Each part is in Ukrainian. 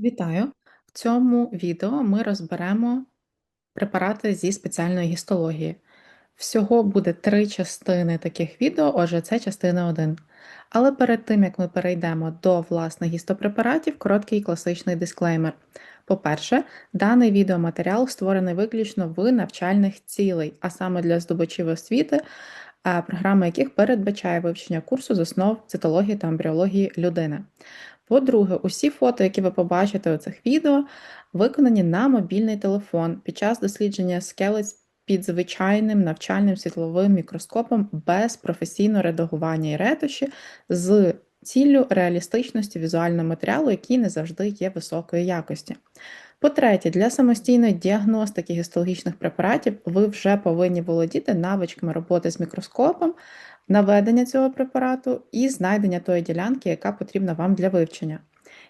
Вітаю! В цьому відео ми розберемо препарати зі спеціальної гістології. Всього буде три частини таких відео, отже, це частина 1. Але перед тим, як ми перейдемо до власних гістопрепаратів, короткий класичний дисклеймер. По-перше, даний відеоматеріал створений виключно в навчальних цілей, а саме для здобувачів освіти, програма яких передбачає вивчення курсу з основ цитології та ембріології людини. По-друге, усі фото, які ви побачите у цих відео, виконані на мобільний телефон під час дослідження скелець під звичайним навчальним світловим мікроскопом без професійного редагування і ретуші з ціллю реалістичності візуального матеріалу, який не завжди є високої якості. По-третє, для самостійної діагностики гістологічних препаратів ви вже повинні володіти навичками роботи з мікроскопом, наведення цього препарату і знайдення тої ділянки, яка потрібна вам для вивчення.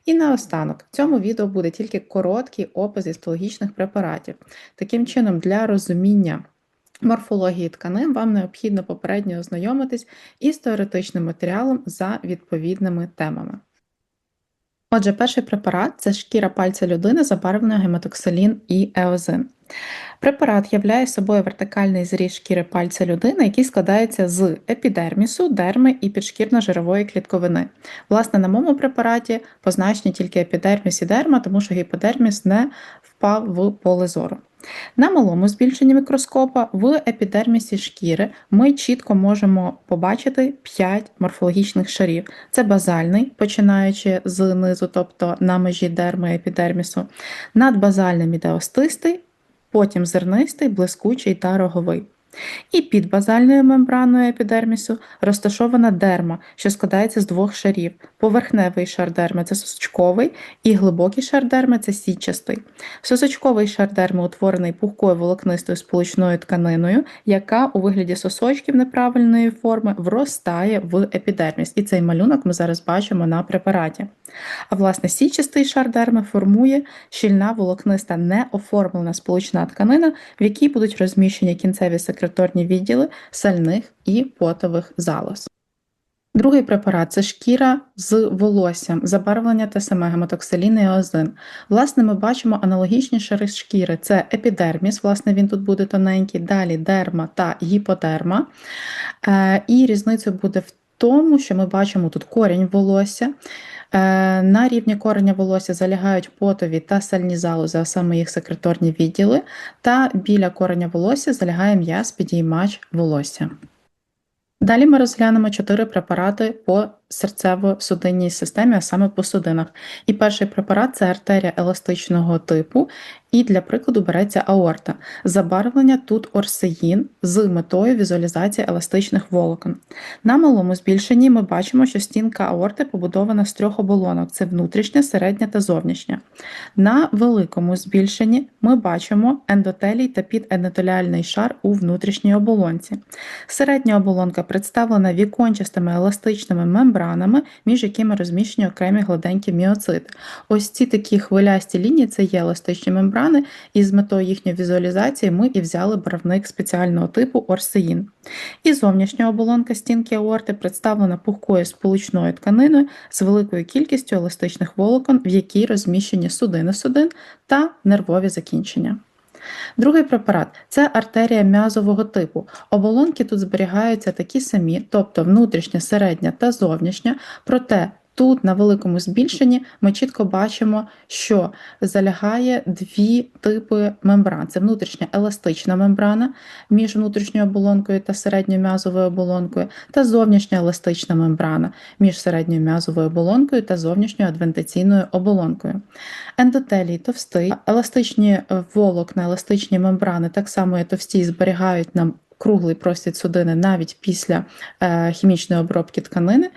І наостанок, в цьому відео буде тільки короткий опис гістологічних препаратів. Таким чином, для розуміння морфології тканин вам необхідно попередньо ознайомитись із теоретичним матеріалом за відповідними темами. Отже, перший препарат це шкіра пальця людини, забарвлена гематоксилін і еозин. Препарат являє собою вертикальний зріз шкіри пальця людини, який складається з епідермісу, дерми і підшкірно-жирової клітковини. Власне, на моєму препараті позначені тільки епідерміс і дерма, тому що гіподерміс не впав в поле зору. На малому збільшенні мікроскопа в епідермісі шкіри ми чітко можемо побачити 5 морфологічних шарів. Це базальний, починаючи з низу, тобто на межі дерми епідермісу, надбазальний мідеостистий, потім зернистий, блискучий та роговий. І під базальною мембраною епідермісу розташована дерма, що складається з двох шарів. Поверхневий шар дерми це сосочковий, і глибокий шар дерми це сітчастий. Сосочковий шар дерми утворений пухкою волокнистою сполучною тканиною, яка у вигляді сосочків неправильної форми вростає в епідерміс. І цей малюнок ми зараз бачимо на препараті. А власне сітчастий шар дерми формує щільна волокниста неоформлена сполучна тканина, в якій будуть розміщені кінцеві секреторні відділи сальних і потових залоз. Другий препарат це шкіра з волоссям, забарвлення те саме гематоксилін і озин. Власне, ми бачимо аналогічні шари шкіри: це епідерміс, власне, він тут буде тоненький, далі дерма та гіподерма. Е, і різниця буде в тому, що ми бачимо тут корінь волосся. Е, на рівні кореня волосся залягають потові та сальні залози, а саме їх секреторні відділи, та біля кореня волосся залягає м'яз підіймач волосся. Далі ми розглянемо чотири препарати по серцево-судинній системі, а саме по судинах. І перший препарат це артерія еластичного типу, і для прикладу береться аорта. Забарвлення тут орсеїн з метою візуалізації еластичних волокон. На малому збільшенні ми бачимо, що стінка аорти побудована з трьох оболонок: це внутрішня, середня та зовнішня. На великому збільшенні ми бачимо ендотелій та підендотеліальний шар у внутрішній оболонці. Середня оболонка представлена вікончастими еластичними мембранами, між якими розміщені окремі гладенькі міоцити. Ось ці такі хвилясті лінії це є еластичні мембрани мембрани, і з метою їхньої візуалізації ми і взяли барвник спеціального типу орсеїн. І зовнішня оболонка стінки аорти представлена пухкою сполучною тканиною з великою кількістю еластичних волокон, в якій розміщені судини судин та нервові закінчення. Другий препарат це артерія м'язового типу. Оболонки тут зберігаються такі самі, тобто внутрішня, середня та зовнішня, проте Тут на великому збільшенні ми чітко бачимо, що залягає дві типи мембран: це внутрішня еластична мембрана між внутрішньою оболонкою та середньою м'язовою оболонкою, та зовнішня еластична мембрана між середньою м'язовою оболонкою та зовнішньою адвентаційною оболонкою. Ендотелій товстий, еластичні волокна, еластичні мембрани, так само і товсті зберігають нам круглий простір судини навіть після е, хімічної обробки тканини.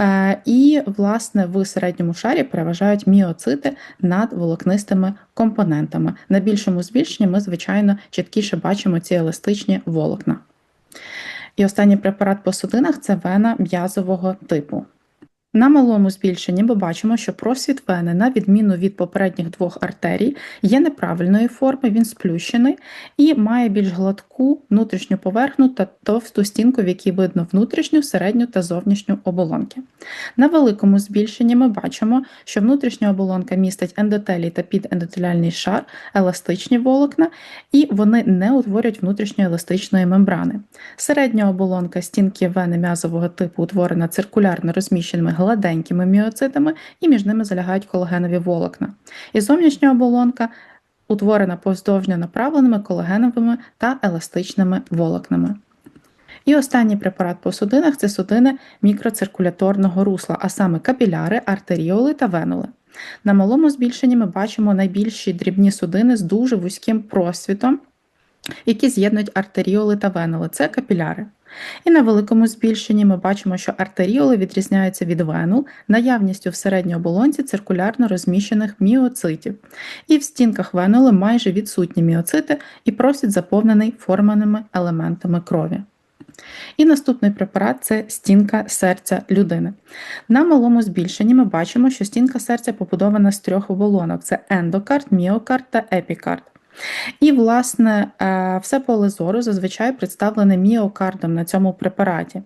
Е, і, власне, в середньому шарі переважають міоцити над волокнистими компонентами. На більшому збільшенні ми, звичайно, чіткіше бачимо ці еластичні волокна. І останній препарат по судинах це вена м'язового типу. На малому збільшенні ми бачимо, що просвіт вени, на відміну від попередніх двох артерій, є неправильної форми, він сплющений і має більш гладку внутрішню поверхню та товсту стінку, в якій видно внутрішню, середню та зовнішню оболонки. На великому збільшенні ми бачимо, що внутрішня оболонка містить ендотелій та підендотеліальний шар, еластичні волокна, і вони не утворюють внутрішньої еластичної мембрани. Середня оболонка стінки вени м'язового типу утворена циркулярно розміщеними гладенькими міоцитами, і між ними залягають колагенові волокна. І зовнішня оболонка утворена повздовжньо направленими колагеновими та еластичними волокнами. І останній препарат по судинах це судини мікроциркуляторного русла, а саме капіляри, артеріоли та венули. На малому збільшенні ми бачимо найбільші дрібні судини з дуже вузьким просвітом, які з'єднують артеріоли та венули. Це капіляри. І на великому збільшенні ми бачимо, що артеріоли відрізняються від венул наявністю в середній оболонці циркулярно розміщених міоцитів. І в стінках венули майже відсутні міоцити і просвіт заповнений форманими елементами крові. І наступний препарат це стінка серця людини. На малому збільшенні ми бачимо, що стінка серця побудована з трьох оболонок: це ендокард, міокард та епікард. І, власне, е, все поле зору зазвичай представлене міокардом на цьому препараті.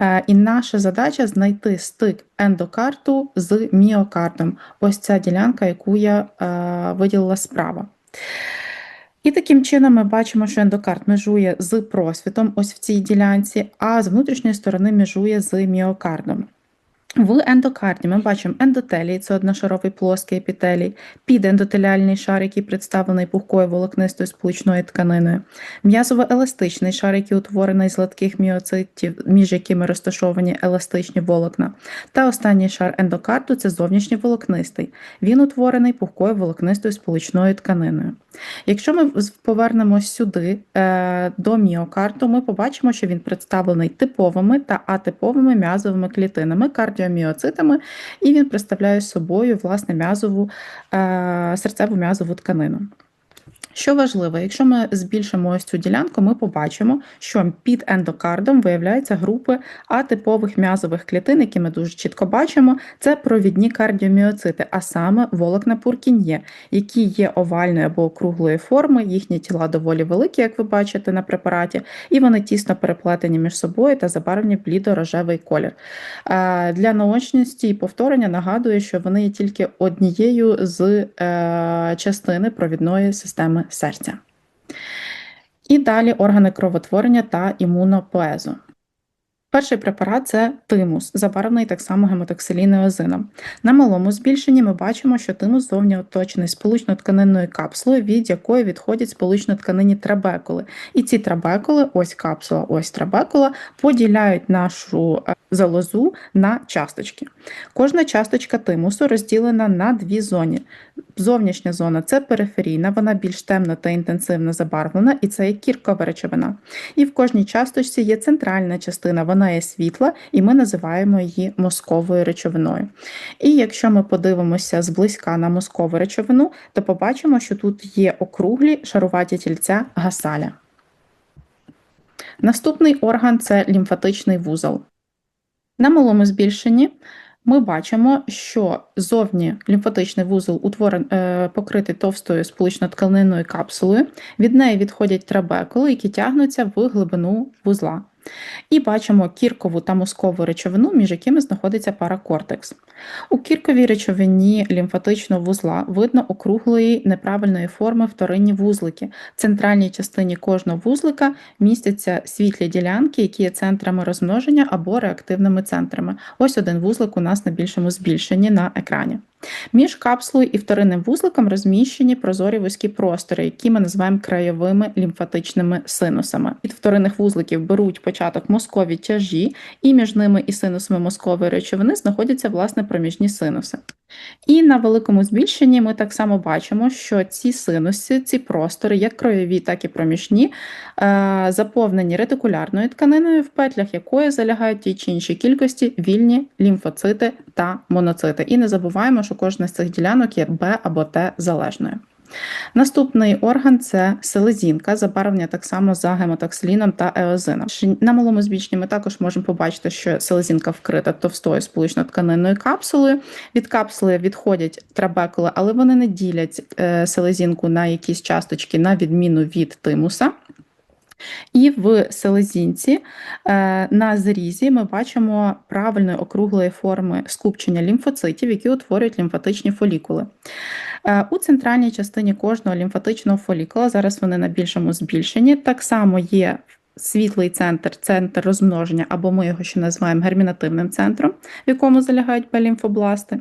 Е, і наша задача знайти стик ендокарту з міокардом. Ось ця ділянка, яку я е, виділила справа. І таким чином ми бачимо, що ендокард межує з просвітом, ось в цій ділянці, а з внутрішньої сторони межує з міокардом. В ендокарді ми бачимо ендотелій, це одношаровий плоский епітелій, підендотеліальний шар, який представлений пухкою волокнистою сполучною тканиною, м'язово-еластичний шар, який утворений з гладких міоцитів, між якими розташовані еластичні волокна. Та останній шар ендокарду це зовнішній волокнистий. Він утворений пухкою волокнистою сполучною тканиною. Якщо ми повернемось сюди е, до міокарду, ми побачимо, що він представлений типовими та атиповими м'язовими клітинами, кардіоміоцитами, і він представляє собою власне м'язову е, серцеву м'язову тканину. Що важливо, якщо ми збільшимо ось цю ділянку, ми побачимо, що під ендокардом виявляються групи атипових м'язових клітин, які ми дуже чітко бачимо, це провідні кардіоміоцити, а саме волокна Пуркін'є, які є овальної або округлої форми, їхні тіла доволі великі, як ви бачите на препараті, і вони тісно переплетені між собою та забарвлені блідо-рожевий колір. Для наочності і повторення нагадую, що вони є тільки однією з е, частини провідної системи серця. І далі органи кровотворення та імунопоезу. Перший препарат це тимус, забарвлений так само гемотоксилінеозином. На малому збільшенні ми бачимо, що тимус зовні оточений сполучно-тканинною капсулою, від якої відходять сполучно-тканинні трабекули. І ці трабекули, ось капсула, ось трабекула, поділяють нашу е, залозу на часточки. Кожна часточка тимусу розділена на дві зони. Зовнішня зона це периферійна, вона більш темна та інтенсивно забарвлена, і це є кіркова речовина. І в кожній часточці є центральна частина, вона є світла, і ми називаємо її мозковою речовиною. І якщо ми подивимося зблизька на мозкову речовину, то побачимо, що тут є округлі шаруваті тільця гасаля. Наступний орган це лімфатичний вузол. На малому збільшенні ми бачимо, що зовні лімфатичний вузол утворен, е, покритий товстою сполучно-тканинною капсулою, від неї відходять трабекули, які тягнуться в глибину вузла. І бачимо кіркову та мозкову речовину, між якими знаходиться паракортекс. У кірковій речовині лімфатичного вузла видно округлої неправильної форми вторинні вузлики. В центральній частині кожного вузлика містяться світлі ділянки, які є центрами розмноження або реактивними центрами. Ось один вузлик у нас на більшому збільшенні на екрані. Між капсулою і вторинним вузликом розміщені прозорі вузькі простори, які ми називаємо краєвими лімфатичними синусами. Від вторинних вузликів беруть початок мозкові тяжі, і між ними і синусами мозкової речовини знаходяться власне проміжні синуси. І на великому збільшенні ми так само бачимо, що ці синуси, ці простори, як кровові, так і проміжні, е, заповнені ретикулярною тканиною, в петлях якої залягають ті чи інші кількості вільні лімфоцити та моноцити. І не забуваємо, що кожна з цих ділянок є Б або Т залежною. Наступний орган це селезінка, забарвлення так само за гематоксиліном та еозином. На малому збільшенні ми також можемо побачити, що селезінка вкрита товстою сполучно-тканинною капсулою. Від капсули відходять трабекули, але вони не ділять е, селезінку на якісь часточки, на відміну від тимуса. І в селезінці е, на зрізі ми бачимо правильної округлої форми скупчення лімфоцитів, які утворюють лімфатичні фолікули. Е, у центральній частині кожного лімфатичного фолікула, зараз вони на більшому збільшенні, так само є світлий центр, центр розмноження, або ми його ще називаємо гермінативним центром, в якому залягають Б-лімфобласти.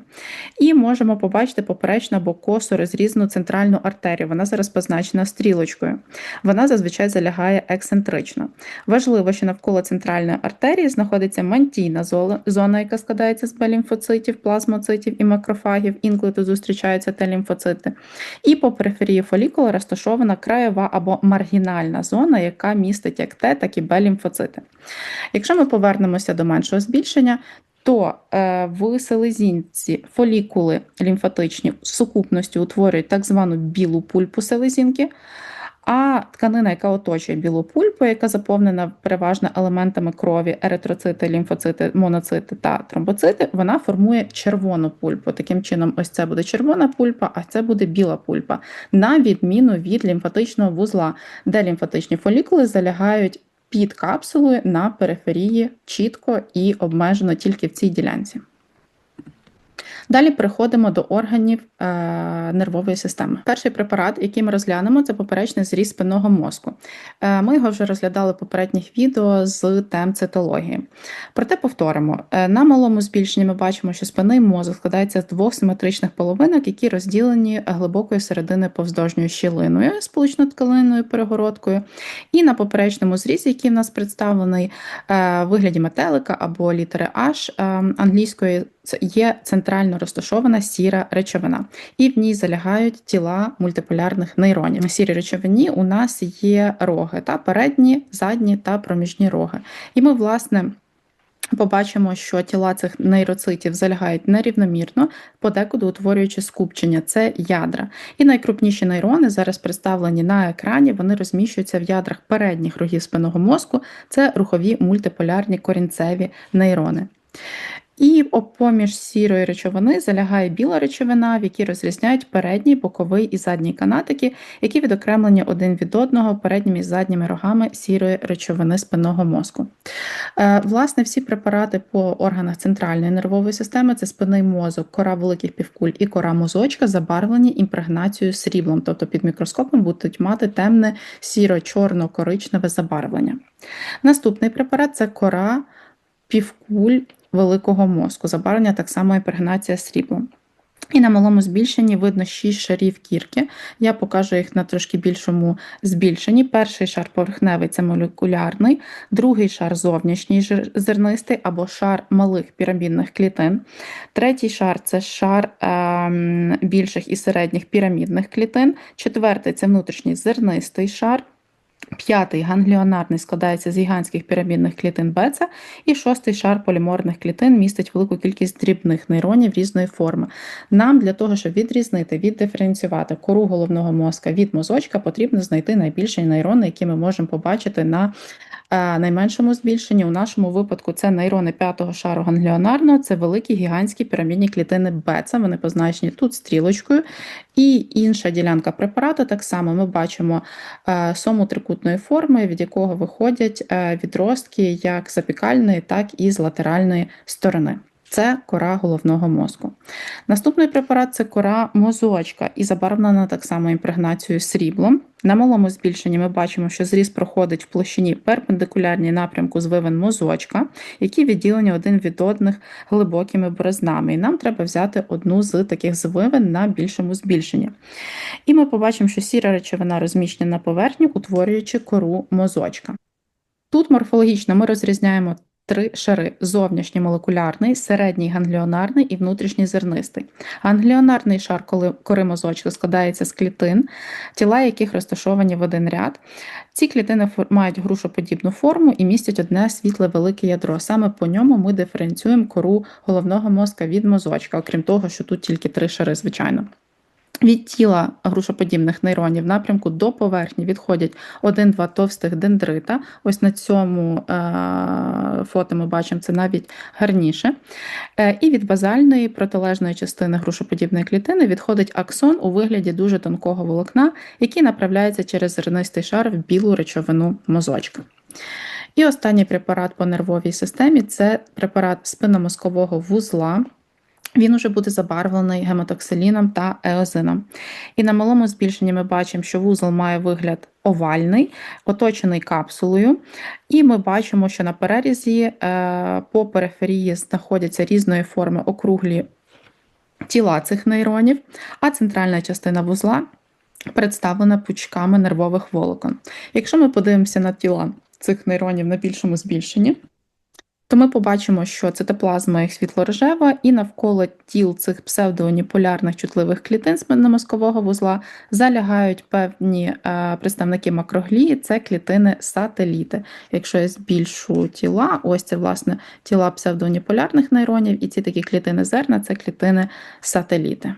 І можемо побачити поперечну або косо розрізану центральну артерію. Вона зараз позначена стрілочкою. Вона зазвичай залягає ексцентрично. Важливо, що навколо центральної артерії знаходиться мантійна зона, яка складається з Б-лімфоцитів, плазмоцитів і макрофагів, інколи тут зустрічаються Т-лімфоцити. І по периферії фолікула розташована краєва або маргінальна зона, яка містить як Т, так і Б-лімфоцити. Якщо ми повернемося до меншого збільшення, то е, в селезінці фолікули лімфатичні з сукупністю утворюють так звану білу пульпу селезінки, а тканина, яка оточує білу пульпу, яка заповнена переважно елементами крові, еритроцити, лімфоцити, моноцити та тромбоцити, вона формує червону пульпу. Таким чином, ось це буде червона пульпа, а це буде біла пульпа, на відміну від лімфатичного вузла, де лімфатичні фолікули залягають під капсулою на периферії чітко і обмежено тільки в цій ділянці. Далі переходимо до органів е, нервової системи. Перший препарат, який ми розглянемо, це поперечний зріз спинного мозку. Е, Ми його вже розглядали в попередніх відео з тем цитології. Проте повторимо: е, на малому збільшенні ми бачимо, що спинний мозок складається з двох симетричних половинок, які розділені глибокою середини повздовжньою щілиною, сполучно-тканинною перегородкою. І на поперечному зрізі, який в нас представлений е, в вигляді метелика або літери H е, англійської є центрально розташована сіра речовина, і в ній залягають тіла мультиполярних нейронів. На сірій речовині у нас є роги, та передні, задні та проміжні роги. І ми, власне, Побачимо, що тіла цих нейроцитів залягають нерівномірно, подекуди утворюючи скупчення, це ядра. І найкрупніші нейрони зараз представлені на екрані, вони розміщуються в ядрах передніх рогів спинного мозку, це рухові мультиполярні корінцеві нейрони. І поміж сірої речовини залягає біла речовина, в якій розрізняють передній, боковий і задній канатики, які відокремлені один від одного передніми і задніми рогами сірої речовини спинного мозку. Е, власне, всі препарати по органах центральної нервової системи це спинний мозок, кора великих півкуль і кора мозочка забарвлені імпрегнацією сріблом, тобто під мікроскопом будуть мати темне сіро-чорно-коричневе забарвлення. Наступний препарат це кора півкуль великого мозку. Забарвлення так само і імпрегнація сріблом. І на малому збільшенні видно 6 шарів кірки. Я покажу їх на трошки більшому збільшенні. Перший шар поверхневий це молекулярний, другий шар зовнішній зернистий або шар малих пірамідних клітин. Третій шар це шар е, більших і середніх пірамідних клітин. Четвертий це внутрішній зернистий шар. П'ятий гангліонарний складається з гігантських пірамідних клітин беца, і шостий шар поліморних клітин містить велику кількість дрібних нейронів різної форми. Нам для того, щоб відрізнити, віддиференціювати кору головного мозка від мозочка, потрібно знайти найбільші нейрони, які ми можемо побачити на найменшому збільшенні у нашому випадку це нейрони п'ятого шару гангліонарного, це великі гігантські пірамідні клітини Беца. Вони позначені тут стрілочкою. І інша ділянка препарату так само ми бачимо е, сому трикутної форми, від якого виходять е, відростки як з апікальної, так і з латеральної сторони. Це кора головного мозку. Наступний препарат це кора мозочка і забарвлена так само імпрегнацією сріблом. На малому збільшенні ми бачимо, що зріз проходить в площині перпендикулярній напрямку звивин мозочка, які відділені один від одних глибокими борознами. І нам треба взяти одну з таких звивин на більшому збільшенні. І ми побачимо, що сіра речовина розміщена на поверхні, утворюючи кору мозочка. Тут морфологічно ми розрізняємо три шари: зовнішній молекулярний, середній гангліонарний і внутрішній зернистий. Гангліонарний шар кори мозочка складається з клітин, тіла яких розташовані в один ряд. Ці клітини мають грушоподібну форму і містять одне світле велике ядро. Саме по ньому ми диференціюємо кору головного мозка від мозочка, окрім того, що тут тільки три шари, звичайно. Від тіла грушоподібних нейронів в напрямку до поверхні відходять один-два товстих дендрита. Ось на цьому е, фото ми бачимо це навіть гарніше. Е, і від базальної протилежної частини грушоподібної клітини відходить аксон у вигляді дуже тонкого волокна, який направляється через зернистий шар в білу речовину мозочка. І останній препарат по нервовій системі це препарат спинномозкового вузла. Він уже буде забарвлений гематоксиліном та еозином. І на малому збільшенні ми бачимо, що вузол має вигляд овальний, оточений капсулою. І ми бачимо, що на перерізі е, по периферії знаходяться різної форми округлі тіла цих нейронів, а центральна частина вузла представлена пучками нервових волокон. Якщо ми подивимося на тіла цих нейронів на більшому збільшенні, то ми побачимо, що цитоплазма їх світло-рожева, і навколо тіл цих псевдоуніполярних чутливих клітин спинномозкового вузла залягають певні е, представники макроглії, це клітини-сателіти. Якщо я збільшу тіла, ось це власне тіла псевдоуніполярних нейронів, і ці такі клітини зерна це клітини-сателіти.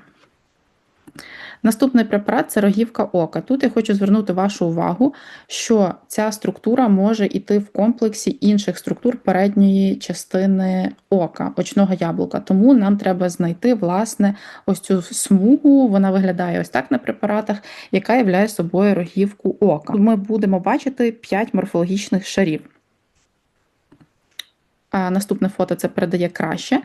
Наступний препарат це рогівка ока. Тут я хочу звернути вашу увагу, що ця структура може йти в комплексі інших структур передньої частини ока, очного яблука. Тому нам треба знайти власне ось цю смугу. Вона виглядає ось так на препаратах, яка являє собою рогівку ока. Ми будемо бачити 5 морфологічних шарів. Наступне фото це передає краще.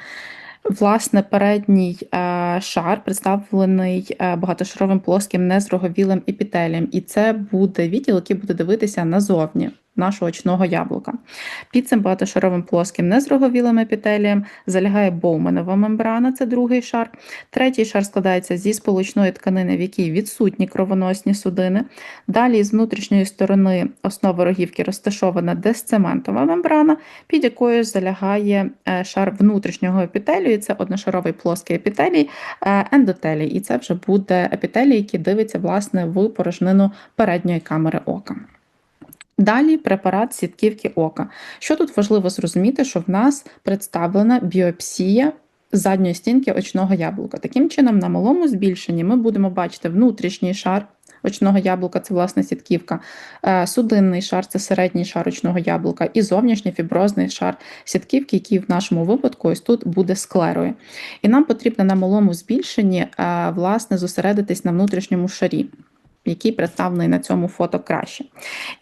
Власне, передній е, шар представлений е, багатошаровим плоским незроговілим епітелієм, і це буде відділ, який буде дивитися назовні нашого очного яблука. Під цим багатошаровим плоским незроговілим епітелієм залягає боуменова мембрана, це другий шар. Третій шар складається зі сполучної тканини, в якій відсутні кровоносні судини. Далі з внутрішньої сторони основи рогівки розташована десцементова мембрана, під якою залягає е, шар внутрішнього епітелію, це одношаровий плоский епітелій, е, ендотелій. І це вже буде епітелій, який дивиться власне в порожнину передньої камери ока. Далі препарат сітківки ока. Що тут важливо зрозуміти, що в нас представлена біопсія задньої стінки очного яблука. Таким чином, на малому збільшенні ми будемо бачити внутрішній шар очного яблука це власне сітківка, е, судинний шар це середній шар очного яблука, і зовнішній фіброзний шар сітківки, який в нашому випадку ось тут буде склерою. І нам потрібно на малому збільшенні е, власне зосередитись на внутрішньому шарі який представлений на цьому фото краще.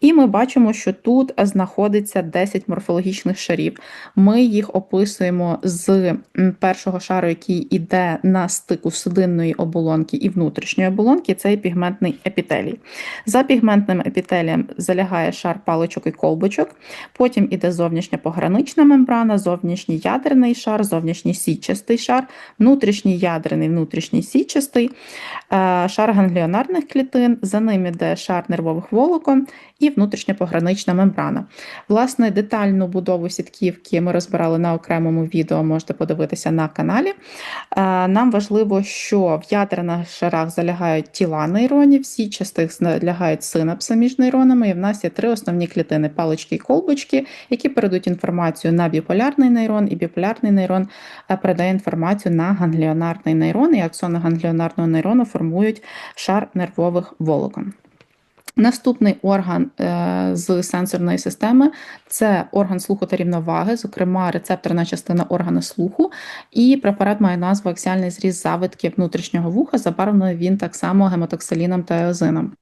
І ми бачимо, що тут знаходиться 10 морфологічних шарів. Ми їх описуємо з першого шару, який йде на стику судинної оболонки і внутрішньої оболонки, це пігментний епітелій. За пігментним епітелієм залягає шар паличок і колбочок, потім іде зовнішня погранична мембрана, зовнішній ядерний шар, зовнішній сітчастий шар, внутрішній ядерний, внутрішній сітчастий, е, шар гангліонарних клітин, за ним іде шар нервових волокон і внутрішня погранична мембрана. Власне, детальну будову сітківки ми розбирали на окремому відео, можете подивитися на каналі. Е, нам важливо, що в ядерних шарах залягають тіла нейронів, всі частих залягають синапси між нейронами, і в нас є три основні клітини палички і колбочки, які передають інформацію на біполярний нейрон, і біполярний нейрон е, передає інформацію на гангліонарний нейрон, і аксони гангліонарного нейрону формують шар нервових волокон. Наступний орган е, з сенсорної системи це орган слуху та рівноваги, зокрема рецепторна частина органу слуху, і препарат має назву аксіальний зріз завитки внутрішнього вуха, забарвлений він так само гематоксиліном та еозином.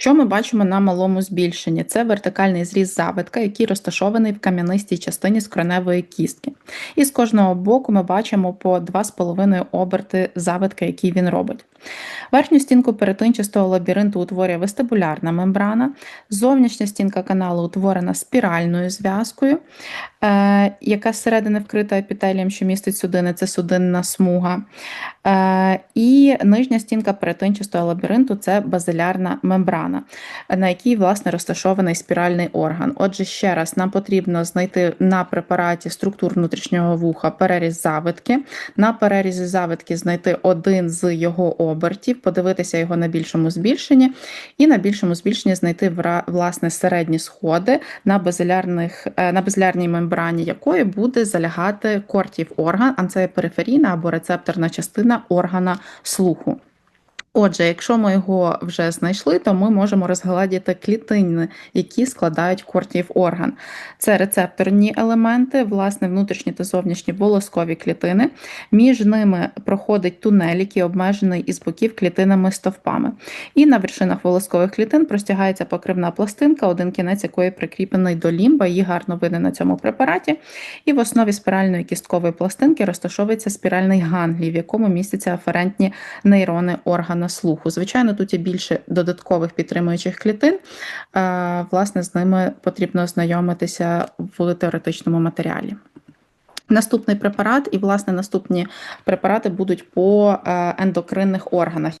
Що ми бачимо на малому збільшенні? Це вертикальний зріз завитка, який розташований в кам'янистій частині скроневої кістки. І з кожного боку ми бачимо по 2,5 оберти завитка, який він робить. Верхню стінку перетинчастого лабіринту утворює вестибулярна мембрана, зовнішня стінка каналу утворена спіральною зв'язкою, е, яка зсередини вкрита епітелієм, що містить судини, це судинна смуга. Е, і нижня стінка перетинчастого лабіринту це базилярна мембрана, на якій, власне, розташований спіральний орган. Отже, ще раз, нам потрібно знайти на препараті структур внутрішнього вуха переріз завитки, на перерізі завитки знайти один з його обертів, подивитися його на більшому збільшенні, і на більшому збільшенні знайти власне середні сходи на базилярних, е, на базилярній мембрані, якої буде залягати кортів орган, а це периферійна або рецепторна частина органа слуху. Отже, якщо ми його вже знайшли, то ми можемо розгладіти клітини, які складають кортів орган. Це рецепторні елементи, власне, внутрішні та зовнішні волоскові клітини. Між ними проходить тунель, який обмежений із боків клітинами стовпами. І на вершинах волоскових клітин простягається покривна пластинка, один кінець якої прикріплений до лімба, її гарно видно на цьому препараті. І в основі спіральної кісткової пластинки розташовується спіральний ганглій, в якому містяться аферентні нейрони органу слуху. Звичайно, тут є більше додаткових підтримуючих клітин. Власне, з ними потрібно ознайомитися в теоретичному матеріалі. Наступний препарат, і, власне, наступні препарати будуть по е, ендокринних органах.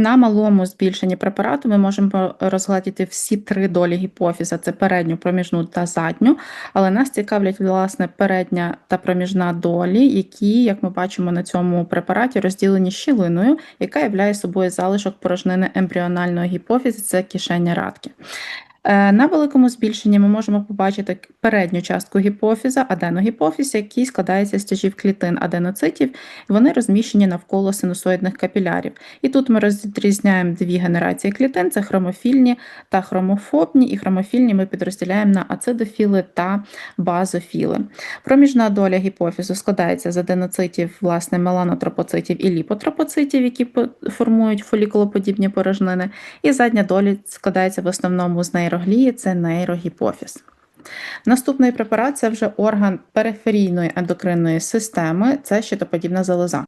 На малому збільшенні препарату ми можемо розгладіти всі три долі гіпофіза: це передню, проміжну та задню. Але нас цікавлять власне передня та проміжна долі, які, як ми бачимо на цьому препараті, розділені щілиною, яка являє собою залишок порожнини ембріонального гіпофіза, це кишення радки. Е, на великому збільшенні ми можемо побачити передню частку гіпофіза, аденогіпофіз, який складається з тяжів клітин аденоцитів, вони розміщені навколо синусоїдних капілярів. І тут ми розрізняємо дві генерації клітин: це хромофільні та хромофобні, і хромофільні ми підрозділяємо на ацидофіли та базофіли. Проміжна доля гіпофізу складається з аденоцитів, власне, меланотропоцитів і ліпотропоцитів, які формують фолікулоподібні порожнини, і задня доля складається в основному з неї нейроглії це нейрогіпофіз. Наступний препарат це вже орган периферійної ендокринної системи, це щитоподібна залоза.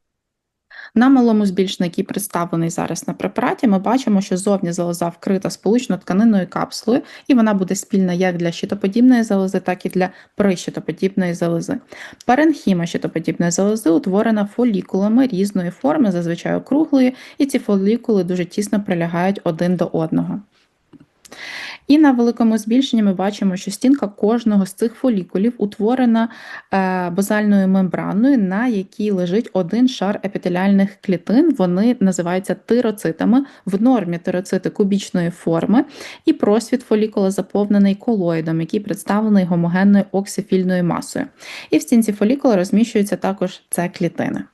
На малому збільшенні, який представлений зараз на препараті, ми бачимо, що зовні залоза вкрита сполучно тканинною капсулою, і вона буде спільна як для щитоподібної залози, так і для прищитоподібної залози. Паренхіма щитоподібної залози утворена фолікулами різної форми, зазвичай округлої, і ці фолікули дуже тісно прилягають один до одного. І на великому збільшенні ми бачимо, що стінка кожного з цих фолікулів утворена е, базальною мембраною, на якій лежить один шар епітеліальних клітин. Вони називаються тироцитами. В нормі тироцити кубічної форми, і просвіт фолікула заповнений колоїдом, який представлений гомогенною оксифільною масою. І в стінці фолікула розміщуються також це клітини.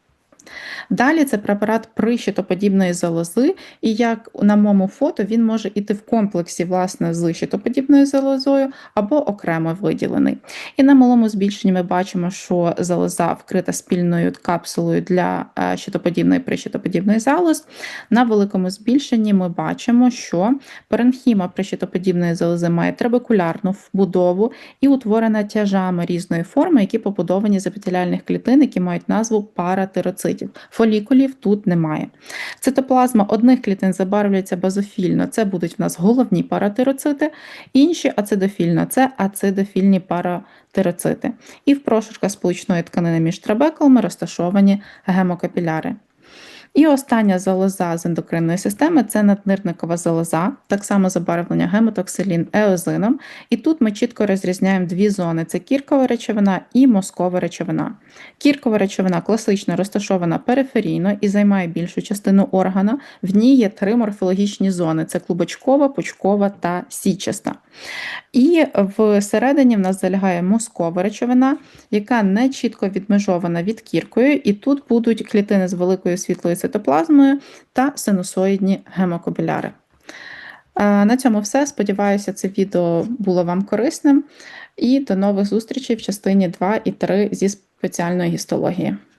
Далі це препарат прищитоподібної залози, і як на моєму фото він може йти в комплексі власне, з щитоподібною залозою або окремо виділений. І на малому збільшенні ми бачимо, що залоза вкрита спільною капсулою для е, щитоподібної прищитоподібної залоз. На великому збільшенні ми бачимо, що паренхіма прищитоподібної залози має трабекулярну вбудову і утворена тяжами різної форми, які побудовані з епітеліальних клітин, які мають назву паратироцитів фолікулів тут немає. Цитоплазма одних клітин забарвлюється базофільно, це будуть в нас головні паратироцити, інші ацидофільно це ацидофільні паратироцити. І в прошурках сполучної тканини між трабекулами розташовані гемокапіляри. І остання залоза з ендокринної системи це наднирникова залоза, так само забарвлення гемотоксилін еозином. І тут ми чітко розрізняємо дві зони: це кіркова речовина і мозкова речовина. Кіркова речовина класично розташована периферійно і займає більшу частину органа. В ній є три морфологічні зони: це клубочкова, пучкова та січаста. І всередині в нас залягає мозкова речовина, яка не чітко відмежована від кіркою, і тут будуть клітини з великою світлою цитоплазмою та синусоїдні гемокобіляри. На цьому все. Сподіваюся, це відео було вам корисним. І до нових зустрічей в частині 2 і 3 зі спеціальної гістології.